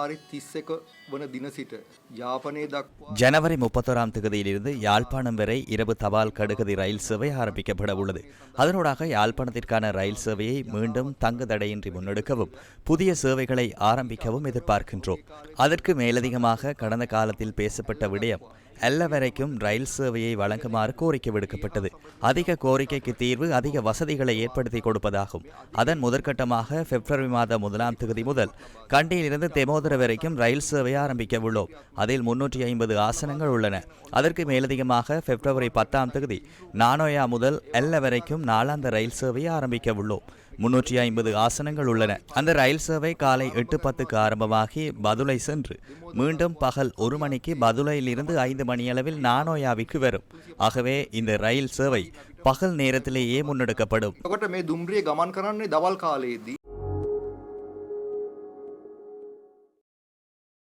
ජනවාරි තිස්සක වන දින සිට යාපනය දක්වා ஜனவரி முப்பத்தோராம் தேதியிலிருந்து யாழ்ப்பாணம் வரை இரவு தபால் கடுகதி ரயில் சேவை ஆரம்பிக்கப்பட உள்ளது அதனூடாக யாழ்ப்பாணத்திற்கான ரயில் சேவையை மீண்டும் தங்கு தடையின்றி முன்னெடுக்கவும் புதிய சேவைகளை ஆரம்பிக்கவும் எதிர்பார்க்கின்றோம் அதற்கு மேலதிகமாக கடந்த காலத்தில் பேசப்பட்ட விடயம் அல்ல வரைக்கும் ரயில் சேவையை வழங்குமாறு கோரிக்கை விடுக்கப்பட்டது. அதிக கோரிக்கைக்கு தீர்வு அதிக வசதிகளை ஏற்படுத்தி கொடுப்பதாகும். அதன் முதற்கட்டமாக பிப்ரவரி மாதம் முதலாம் தேதி முதல் கண்டியிலிருந்து தெமோதர வரைக்கும் ரயில் சேவை ஆரம்பிக்க உள்ளோம். அதில் முன்னூற்றி ஐம்பது ஆசனங்கள் உள்ளன. அதற்கு மேலதிகமாக பிப்ரவரி பத்தாம் தேதி நானோயா முதல் எல்ல வரைக்கும் நாளாந்த ரயில் சேவையை ஆரம்பிக்க உள்ளோம். முன்னூற்றி ஐம்பது ஆசனங்கள் உள்ளன. அந்த ரயில் சேவை காலை எட்டு பத்துக்கு ஆரம்பமாகி பதுளை சென்று மீண்டும் பகல் ஒரு மணிக்கு பதுளையிலிருந்து ஐந்து மணியளவில் நானோயாவிற்கு வரும். ஆகவே இந்த ரயில் சேவை பகல் நேரத்திலேயே முன்னெடுக்கப்படும்.